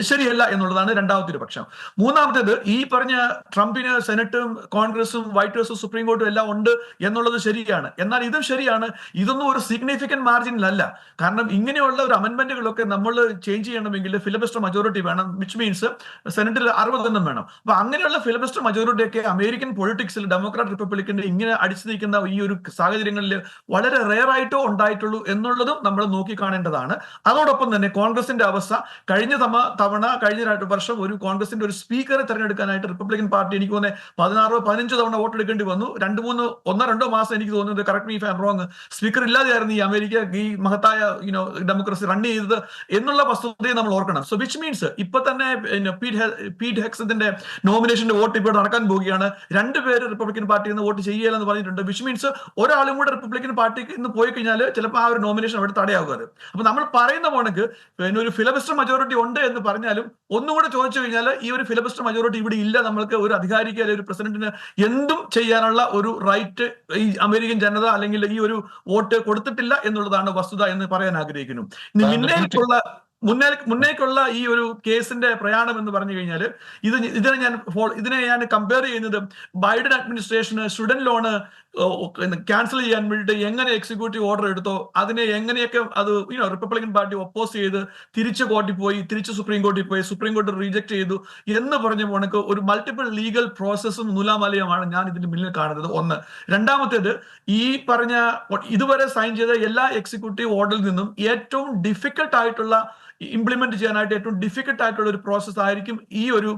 ശരിയല്ല എന്നുള്ളതാണ് രണ്ടാമത്തെ ഒരു പക്ഷം. മൂന്നാമത്തേത് ഈ പറഞ്ഞ ട്രംപിന് സെനറ്റും കോൺഗ്രസും വൈറ്റ് ഹൗസും സുപ്രീം കോർട്ടും എല്ലാം ഉണ്ട് എന്നുള്ളത് ശരിയാണ്. എന്നാൽ ഇതും ശരിയാണ്. ഇതൊന്നും ഒരു സിഗ്നിഫിക്കന്റ് മാർജിനിലല്ല കാരണം ഇങ്ങനെയുള്ള ഒരു അമെന്റ്മെന്റുകളൊക്കെ നമ്മൾ ചേഞ്ച് ചെയ്യണമെങ്കിൽ ഫിലിബസ്റ്റർ മജോറിറ്റി വേണം വിച്ച് മീൻസ് സെനറ്റിൽ അറുപതെണ്ണം വേണം. അപ്പൊ അങ്ങനെയുള്ള ഫിലിബസ്റ്റർ മജോറിറ്റി ഒക്കെ അമേരിക്കൻ പൊളിറ്റിക്സിൽ ഡെമോക്രാറ്റ് റിപ്പബ്ലിക്കിന്റെ ഇങ്ങനെ അടിച്ചു നിൽക്കുന്ന ഈ ഒരു സാഹചര്യങ്ങളിൽ വളരെ റെയർ ആയിട്ടോ ഉണ്ടായിട്ടുള്ളൂ എന്നുള്ളതും നമ്മൾ നോക്കി കാണേണ്ടതാണ് അതോടൊപ്പം തന്നെ കോൺഗ്രസിന്റെ അവസ്ഥ കഴിഞ്ഞ തവണ കഴിഞ്ഞ വർഷം ഒരു കോൺഗ്രസിന്റെ ഒരു സ്പീക്കറെ തെരഞ്ഞെടുക്കാനായിട്ട് റിപ്പബ്ലിക്കൻ പാർട്ടി എനിക്ക് തോന്നുന്നത് പതിനാറോ പതിനഞ്ചോ തവണ വോട്ടെടുക്കേണ്ടി വന്നു. രണ്ട് മൂന്ന് ഒന്നോ രണ്ടോ മാസം എനിക്ക് തോന്നുന്നത് correct me if I'm wrong speaker ഇല്ലാതെയായിരുന്നു ഈ അമേരിക്ക ഈ മഹത്തായ യുനോ ഡെമോക്രസി റൺ ചെയ്തത് എന്നുള്ള വസ്തുതയെ നമ്മൾ ഓർക്കണം. സോ വിച്ച് മീൻസ് ഇപ്പൊ തന്നെ പീറ്റ് ഹെ- ഹെക്സത്തിന്റെ നോമിനേഷന്റെ വോട്ട് ഇപ്പോൾ നടക്കാൻ പോവുകയാണ്. രണ്ടുപേര് റിപ്പബ്ലിക്കൻ പാർട്ടിയിൽ നിന്ന് വോട്ട് ചെയ്യില്ലെന്ന് പറഞ്ഞിട്ടുണ്ട്. വിച്ച് മീൻസ് ഒരാളും കൂടെ റിപ്പബ്ലിക്കൻ പാർട്ടിക്ക് ഇന്ന് പോയി കഴിഞ്ഞാൽ ചിലപ്പോൾ ആ ഒരു നോമിനേഷൻ അവിടെ തടയാവുക അത് അപ്പൊ നമ്മൾ പറയുന്ന പോണക്ക് പിന്നെ ഒരു ഫിലബസ്റ്റർ മജോറിറ്റി ഉണ്ട് എന്ന് പറഞ്ഞാലും ഒന്നുകൂടെ ചോദിച്ചു കഴിഞ്ഞാൽ ഈ ഒരു ഫിലബസ്റ്റർ മജോറിറ്റി ഇവിടെ ഇല്ല. നമ്മൾക്ക് ഒരു അധികാരിക്ക് അല്ലെങ്കിൽ ഒരു പ്രസിഡന്റിന് എന്തും ചെയ്യാനുള്ള ഒരു റൈറ്റ് ഈ അമേരിക്കൻ ജനത അല്ലെങ്കിൽ ഈ ഒരു വോട്ട് കൊടുത്തിട്ടില്ല എന്നുള്ളതാണ് വസ്തുത എന്ന് പറയാൻ ആഗ്രഹിക്കുന്നു. ഇനി മുന്നേക്കുള്ള മുന്നേ മുന്നേക്കുള്ള ഈ ഒരു കേസിന്റെ പ്രയാണം എന്ന് പറഞ്ഞു കഴിഞ്ഞാൽ ഇത് ഇതിനെ ഞാൻ ഇതിനെ ഞാൻ കമ്പയർ ചെയ്യുന്നത് ബൈഡൻ അഡ്മിനിസ്ട്രേഷന് സ്റ്റുഡന്റ് ലോണ് ക്യാൻസൽ ചെയ്യാൻ വേണ്ടിയിട്ട് എങ്ങനെ എക്സിക്യൂട്ടീവ് ഓർഡർ എടുത്തോ അതിനെ എങ്ങനെയൊക്കെ അത് യുനോ റിപ്പബ്ലിക്കൻ പാർട്ടി ഒപ്പോസ് ചെയ്ത് തിരിച്ച് കോർട്ടിൽ പോയി തിരിച്ച് സുപ്രീം കോർട്ടിൽ പോയി സുപ്രീം കോടതി റിജക്ട് ചെയ്തു എന്ന് പറഞ്ഞ പോണക്ക് ഒരു മൾട്ടിപ്പിൾ ലീഗൽ പ്രോസസ്സും നൂലാമാലയുമാണ് ഞാൻ ഇതിന്റെ മുന്നിൽ കാണുന്നത്. ഒന്ന്. രണ്ടാമത്തേത് ഈ പറഞ്ഞ ഇതുവരെ സൈൻ ചെയ്ത എല്ലാ എക്സിക്യൂട്ടീവ് ഓർഡറിൽ നിന്നും ഏറ്റവും ഡിഫിക്കൽട്ട് ആയിട്ടുള്ള ഇംപ്ലിമെന്റ് ചെയ്യാനായിട്ട് ഏറ്റവും ഡിഫിക്കൽട്ട് ആയിട്ടുള്ള ഒരു പ്രോസസ് ആയിരിക്കും ഈ ഒരു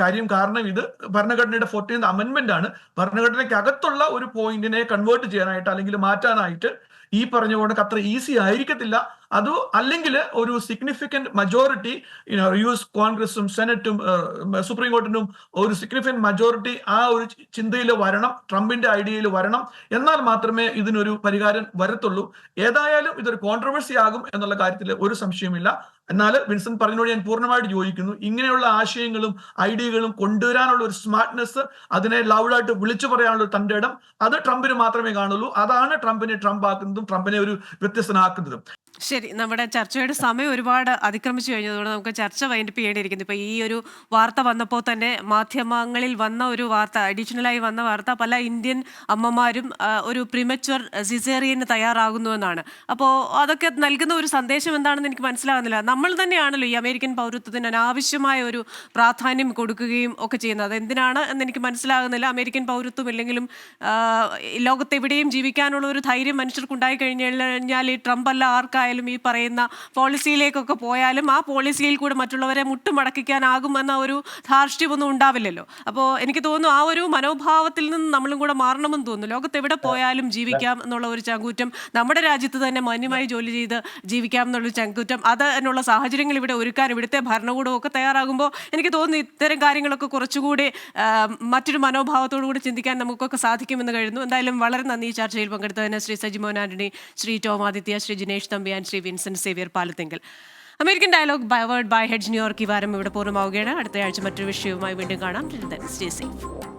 കാര്യം. കാരണം ഇത് ഭരണഘടനയുടെ ഫോർട്ടീൻത് അമെന്റ്മെന്റ് ആണ്. ഭരണഘടനയ്ക്ക് അകത്തുള്ള ഒരു പോയിന്റിനെ കൺവേർട്ട് ചെയ്യാനായിട്ട് അല്ലെങ്കിൽ മാറ്റാനായിട്ട് ഈ പറഞ്ഞ കൊണ്ട് അത്ര ഈസി ആയിരിക്കത്തില്ല. അത് അല്ലെങ്കിൽ ഒരു സിഗ്നിഫിക്കന്റ് മജോറിറ്റി യു എസ് കോൺഗ്രസും സെനറ്റും സുപ്രീം കോർട്ടിനും ഒരു സിഗ്നിഫിക്കന്റ് മജോറിറ്റി ആ ഒരു ചിന്തയിൽ വരണം ട്രംപിന്റെ ഐഡിയയിൽ വരണം എന്നാൽ മാത്രമേ ഇതിനൊരു പരിഹാരം വരത്തുള്ളൂ. ഏതായാലും ഇതൊരു കോൺട്രവേഴ്സി ആകും എന്നുള്ള കാര്യത്തിൽ ഒരു സംശയമില്ല എന്നാൽ വിൻസെന്റ് പറഞ്ഞോട് ഞാൻ പൂർണമായിട്ട് യോജിക്കുന്നു. ഇങ്ങനെയുള്ള ആശയങ്ങളും ഐഡിയകളും കൊണ്ടുവരാനുള്ള ഒരു സ്മാർട്ട്നെസ് അതിനെ ലൗഡായിട്ട് വിളിച്ചു പറയാനുള്ള തന്റെ ഇടം അത് ട്രംപിന് മാത്രമേ കാണുള്ളൂ. അതാണ് ട്രംപിനെ ട്രംപ് ആക്കുന്നതും ട്രംപിനെ ഒരു വ്യത്യസ്തനാക്കുന്നതും. ശരി നമ്മുടെ ചർച്ചയുടെ സമയം ഒരുപാട് അതിക്രമിച്ചു കഴിഞ്ഞതുകൊണ്ട് നമുക്ക് ചർച്ച വൈൻഡപ്പ് ചെയ്യേണ്ടിയിരിക്കുന്നു. ഇപ്പോൾ ഈ ഒരു വാർത്ത വന്നപ്പോൾ തന്നെ മാധ്യമങ്ങളിൽ വന്ന ഒരു വാർത്ത അഡീഷണലായി വന്ന വാർത്ത പല ഇന്ത്യൻ അമ്മമാരും ഒരു പ്രിമച്വർ സിസേറിയന് തയ്യാറാകുന്നു എന്നാണ്. അപ്പോൾ അതൊക്കെ നൽകുന്ന ഒരു സന്ദേശം എന്താണെന്ന് എനിക്ക് മനസ്സിലാകുന്നില്ല നമ്മൾ തന്നെയാണല്ലോ ഈ അമേരിക്കൻ പൗരത്വത്തിന് അനാവശ്യമായ ഒരു പ്രാധാന്യം കൊടുക്കുകയും ഒക്കെ ചെയ്യുന്നത്. അത് എന്തിനാണ് എന്ന് എനിക്ക് മനസ്സിലാകുന്നില്ല. അമേരിക്കൻ പൗരത്വം ഇല്ലെങ്കിലും ലോകത്തെവിടെയും ജീവിക്കാനുള്ള ഒരു ധൈര്യം മനുഷ്യർക്ക് ഉണ്ടായി കഴിഞ്ഞാൽ കഴിഞ്ഞാൽ ഈ ട്രംപ് അല്ല ആർക്കായാലും പോയാലും ഈ പറയുന്ന പോളിസിയിലേക്കൊക്കെ പോയാലും ആ പോളിസിയിൽ കൂടെ മറ്റുള്ളവരെ മുട്ടുമടക്കിക്കാനാകുമെന്ന ഒരു ധാർഷ്ട്യമൊന്നും ഉണ്ടാവില്ലല്ലോ. അപ്പോൾ എനിക്ക് തോന്നുന്നു ആ ഒരു മനോഭാവത്തിൽ നിന്ന് നമ്മളും കൂടെ മാറണമെന്ന് തോന്നുന്നു. ലോകത്ത് എവിടെ പോയാലും ജീവിക്കാം എന്നുള്ള ഒരു ചങ്കൂറ്റം നമ്മുടെ രാജ്യത്ത് തന്നെ മാന്യമായി ജോലി ചെയ്ത് ജീവിക്കാം എന്നുള്ള ചങ്കൂറ്റം അതിനുള്ള സാഹചര്യങ്ങൾ ഇവിടെ ഒരുക്കാൻ ഇവിടുത്തെ ഭരണകൂടമൊക്കെ തയ്യാറാകുമ്പോൾ എനിക്ക് തോന്നുന്നു ഇത്തരം കാര്യങ്ങളൊക്കെ കുറച്ചുകൂടി മറ്റൊരു മനോഭാവത്തോടു കൂടി ചിന്തിക്കാൻ നമുക്കൊക്കെ സാധിക്കുമെന്ന് കഴിയുന്നു എന്തായാലും വളരെ നന്ദി ഈ ചർച്ചയിൽ പങ്കെടുത്തതിന് Shri Sajimon Antony Shri Tom Aditya Shri Jinesh Thampiyan Shri Vincent Xavier പാലത്തെങ്കിൽ. American dialogue byword by hedge New York ഈ വാരം ഇവിടെ പൂർണമാവുകയാണ്. അടുത്ത ആഴ്ച മറ്റൊരു വിഷയവുമായി വീണ്ടും കാണാം. Stay safe